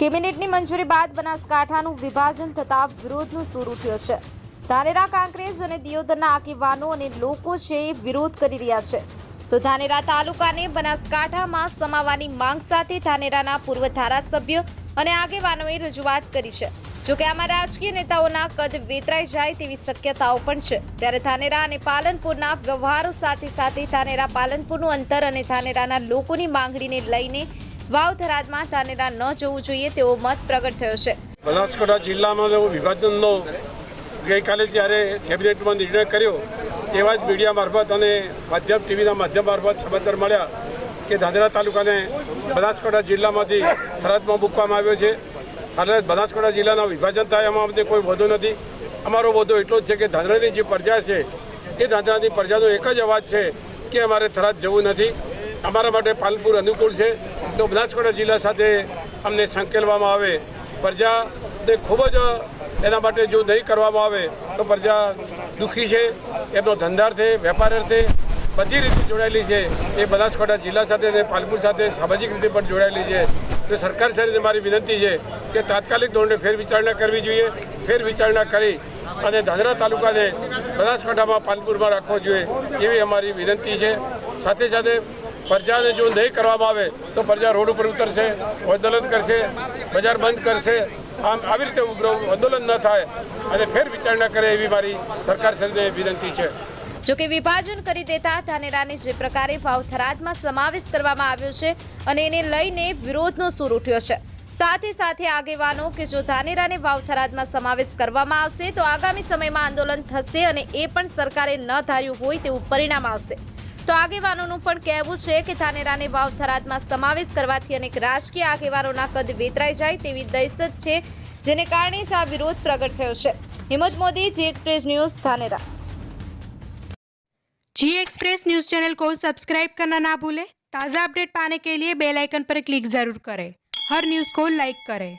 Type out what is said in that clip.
કેબિનેટની મંજૂરી બાદ બનાસકાંઠાનું વિભાજન થતા વિરોધનું સૂર ઉઠ્યો છે. ધાનેરા, કાંકરેજ અને દિયોદરના આગેવાનો અને લોકો છે વિરોધ કરી રહ્યા છે. તો ધાનેરા તાલુકાને બનાસકાંઠામાં સમાવાની માંગ સાથે ધાનેરાના પૂર્વ ધારાસભ્ય અને આગેવાનોએ રજૂઆત કરી છે. જોકે આમાં રાજકીય નેતાઓના કદ વેતરાઈ જાય તેવી શક્યતાઓ પણ છે. ત્યારે ધાનેરા અને પાલનપુરના વ્યવહારો સાથે સાથે ધાનેરા પાલનપુરનું અંતર અને ધાનેરાના લોકોની માંગણીને લઈને વાવ થરાદમાં ધાનેરા ન જવું જોઈએ તેવો મત પ્રગટ થયો છે. બનાસકાંઠા જિલ્લામાં એવો વિભાજનનો ગઈકાલે જ્યારે કેબિનેટમાં નિર્ણય કર્યો, તેવા જ મીડિયા મારફત અને માધ્યમ ટીવીના માધ્યમ મારફત સમાચાર મળ્યા કે ધાનેરા તાલુકાને બનાસકાંઠા જિલ્લામાંથી થરાદમાં મૂકવામાં આવ્યો છે. અને બનાસકાંઠા જિલ્લાના વિભાજન થાય એમાં અમને કોઈ વધુ નથી. અમારો વધુ એટલો જ છે કે ધાંધરાની જે પ્રજા છે, એ ધાંધરાની પ્રજાનો એક જ અવાજ છે કે અમારે થરાદ જવું નથી. અમારા માટે પાલનપુર અનુકૂળ છે. તો બનાસકાંઠા જિલ્લા સાથે અમને સંકેલવામાં આવે. પ્રજાને ખૂબ જ એના માટે જો નહીં કરવામાં આવે, તો પ્રજા દુઃખી છે. એમનો ધંધાર્થે વેપાર અર્થે બધી રીતે જોડાયેલી છે. એ બનાસકાંઠા જિલ્લા સાથે અને પાલનપુર સાથે સામાજિક રીતે પણ જોડાયેલી છે. તો સરકાર સાથે મારી વિનંતી છે કે તાત્કાલિક ધોરણે ફેર વિચારણા કરવી જોઈએ. ફેર વિચારણા કરી અને ધાંધરા તાલુકાને બનાસકાંઠામાં પાલનપુરમાં રાખવો જોઈએ એવી અમારી વિનંતી છે. સાથે સાથે પ્રજાને જો નહીં કરવામાં આવે તો પ્રજા રોડ ઉપર ઉતરશે, આંદોલન કરશે, બજાર બંધ કરશે. આમ આવી રીતે આંદોલન ન થાય અને ફેર વિચારણા કરે એવી મારી સરકાર વિનંતી છે. જોકે વિભાજન કરી દેતા ધાનેરાને જે પ્રકારે વાવ થરાદમાં સમાવેશ કરવામાં આવ્યો છે અને એને લઈને વિરોધનો સૂર ઉઠ્યો છે. સાથે સાથે આગેવાનો કે જો ધાનેરાને ભાવ થરાદમાં સમાવેશ કરવામાં આવશે તો આગામી સમયમાં આંદોલન થશે અને એ પણ સરકારે ન ધાર્યું હોય તેવું પરિણામ આવશે. તો આગેવાનોનું પણ કહેવું છે કે ધાનેરાને વાવ થરાદમાં સમાવેશ કરવાથી અનેક રાજકીય આગેવાનોના કદ વેતરાઈ જાય તેવી દહેશત છે જેને કારણે જ આ વિરોધ પ્રગટ થયો છે Himmat Modi G Express News Dhanera G Express News channel को सब्सक्राइब करना ना भूलें ताज़ा अपडेट पाने के लिए बेल आइकन पर क्लिक जरूर करें हर न्यूज़ को लाइक करें